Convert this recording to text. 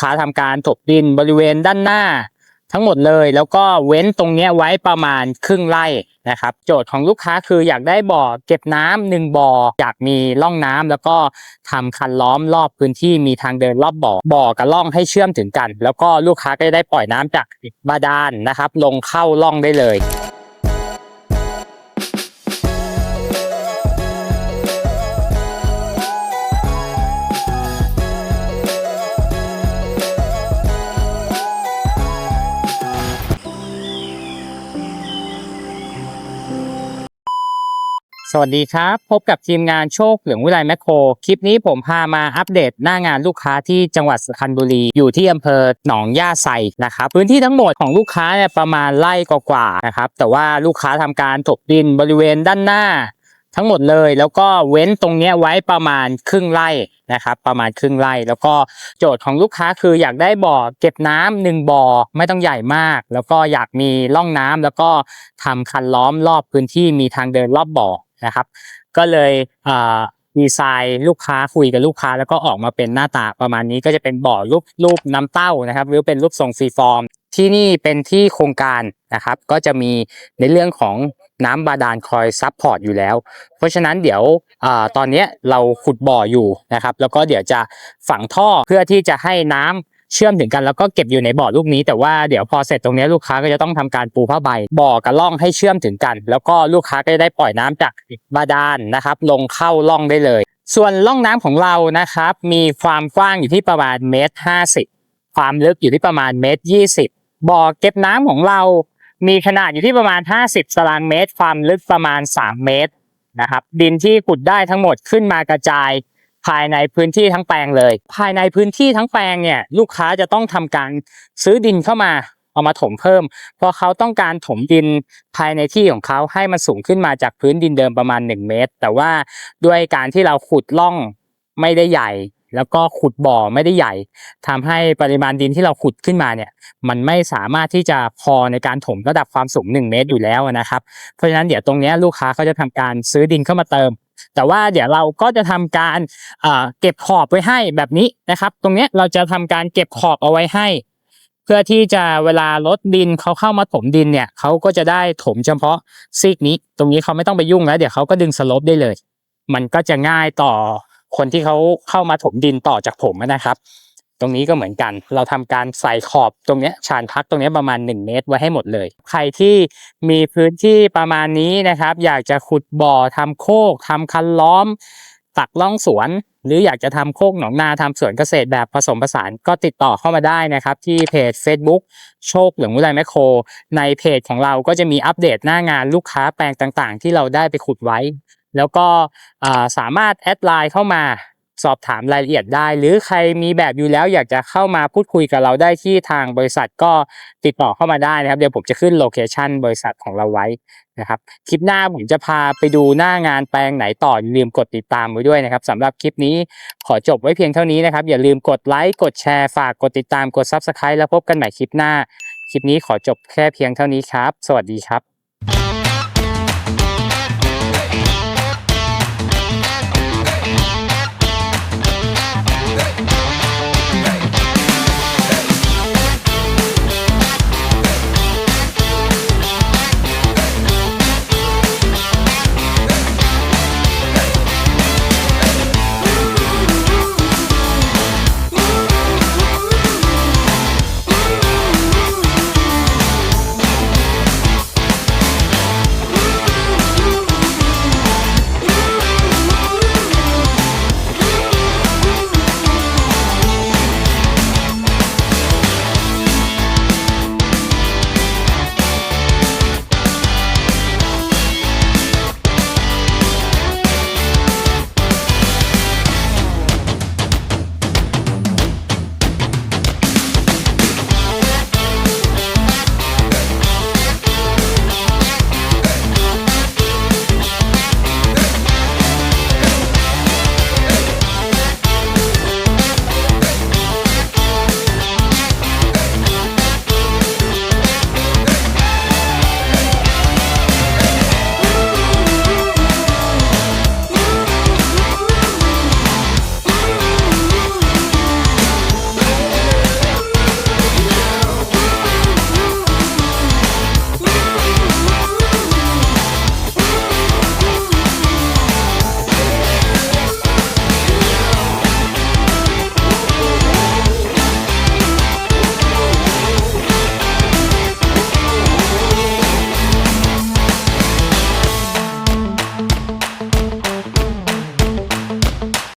ค้าทำการถบดินบริเวณด้านหน้า ทั้งหมดเลย แล้วก็เว้นตรงนี้ไว้ประมาณครึ่งไร่นะครับ โจทย์ของลูกค้าคืออยากได้บ่อเก็บน้ำหนึ่งบ่ออยากมีร่องน้ำแล้วก็ทำคันล้อมรอบพื้นที่มีทางเดินรอบบ่อบ่อกับร่องให้เชื่อมถึงกัน แล้วก็ลูกค้าก็จะได้ปล่อยน้ำจากบาดาลนะครับ ลงเข้าร่องได้เลย สวัสดีครับ พบกับทีมงานโชคเหลืองวิไลแมคโคร คลิปนี้ผมพามาอัปเดตหน้างานลูกค้าที่จังหวัดสุพรรณบุรี อยู่ที่อำเภอหนองย่าไซนะครับ พื้นที่ทั้งหมดของลูกค้าเนี่ยประมาณไร่กว่าๆนะครับ แต่ว่าลูกค้าทำการถบดินบริเวณด้านหน้า ทั้งหมดเลย แล้วก็เว้นตรงเนี้ยไว้ประมาณครึ่งไร่นะครับประมาณครึ่งไร่แล้วก็โจทย์ของลูกค้าคืออยากได้บ่อเก็บน้ำหนึ่งบ่อไม่ต้องใหญ่มาก แล้วก็อยากมีร่องน้ำแล้วก็ทำคันล้อมรอบพื้นที่มีทางเดินรอบบ่อ นะครับ ก็เลยดีไซน์ลูกค้าคุยกับลูกค้าแล้วก็ออกมาเป็นหน้าตาประมาณนี้ก็จะเป็นบ่อรูปรูปน้ำเต้านะครับหรือเป็นรูปทรงฟรีฟอร์ม ที่นี่เป็นที่โครงการนะครับ ก็จะมีในเรื่องของน้ำบาดาลคอยซับพอร์ตอยู่แล้ว เพราะฉะนั้นเดี๋ยวอตอนนี้เราขุดบ่ออยู่นะครับ แล้วก็เดี๋ยวจะฝังท่อเพื่อที่จะให้น้ำ เชื่อมถึงกันแล้วก็เก็บอยู่ในบ่อลูกนี้ แต่ว่าเดี๋ยวพอเสร็จตรงนี้ลูกค้าก็จะต้องทำการปูผ้าใบบ่อกับร่องให้เชื่อมถึงกัน แล้วก็ลูกค้าก็จะได้ปล่อยน้ำจากบาดาลนะครับ ลงเข้าร่องได้เลย ส่วนร่องน้ำของเรานะครับ มีความกว้างอยู่ที่ประมาณเมตรห้าสิบความลึกอยู่ที่ประมาณเมตรยี่สิบบ่อเก็บน้ำของเรา มีขนาดอยู่ที่ประมาณ 50ตารางเมตร ความลึกประมาณ 3 เมตรนะครับ ดินที่ขุดได้ทั้งหมดขึ้นมากระจาย ภายในพื้นที่ทั้งแปลงเลย ภายในพื้นที่ทั้งแปลงเนี่ยลูกค้าจะต้องทำการซื้อดินเข้ามาเอามาถมเพิ่ม เพราะเขาต้องการถมดินภายในที่ของเขาให้มันสูงขึ้นมาจากพื้นดินเดิมประมาณ 1 เมตร แต่ว่าด้วยการที่เราขุดร่องไม่ได้ใหญ่ แล้วก็ขุดบ่อไม่ได้ใหญ่ทำให้ปริมาณดินที่เราขุดขึ้นมาเนี่ยมันไม่สามารถที่จะพอในการถมระดับความสูง 1 เมตรอยู่แล้วนะครับ เพราะฉะนั้นเดี๋ยวตรงเนี้ยลูกค้าก็จะทำการซื้อดินเข้ามาเติม แต่ว่าเดี๋ยวเราก็จะทำการเก็บขอบไว้ให้แบบนี้นะครับ ตรงเนี้ยเราจะทำการเก็บขอบเอาไว้ให้ เพื่อที่จะเวลารถดินเขาเข้ามาถมดินเนี่ยเขาก็จะได้ถมเฉพาะซีกนี้ ตรงนี้เขาไม่ต้องไปยุ่งแล้วเดี๋ยวเขาก็ดึงสลบได้เลย มันก็จะง่ายต่อคนที่เขาเข้ามาถมดินต่อจากผมนะครับ ตรงนี้ก็เหมือนกัน เราทำการใส่ขอบตรงนี้ชานพักตรงนี้ประมาณ 1 เมตรไว้ให้หมดเลย ใครที่มีพื้นที่ประมาณนี้นะครับ อยากจะขุดบ่อทำโคกทำคันล้อม ตักล่องสวน หรืออยากจะทำโคกหนองนาทำสวนเกษตรแบบผสมผสานก็ติดต่อเข้ามาได้นะครับ ที่เพจ Facebook โชคเหลืองวิไลแมคโคร ในเพจของเราก็จะมีอัปเดตหน้างานลูกค้าแปลงต่างๆ ที่เราได้ไปขุดไว้ แล้วก็สามารถแอดไลน์เข้ามา สอบถามรายละเอียดได้ หรือใครมีแบบอยู่แล้วอยากจะเข้ามาพูดคุยกับเราได้ที่ทางบริษัทก็ติดต่อเข้ามาได้นะครับ เดี๋ยวผมจะขึ้นโลเคชันบริษัทของเราไว้นะครับคลิปหน้าผมจะพาไปดูหน้างานแปลงไหนต่ออย่าลืมกดติดตามไว้ด้วยนะครับสำหรับคลิปนี้ขอจบไว้เพียงเท่านี้นะครับ อย่าลืมกดไลค์กดแชร์ฝากกดติดตามกด Subscribe แล้วพบกันใหม่คลิปหน้า คลิปนี้ขอจบแค่เพียงเท่านี้ครับ สวัสดีครับ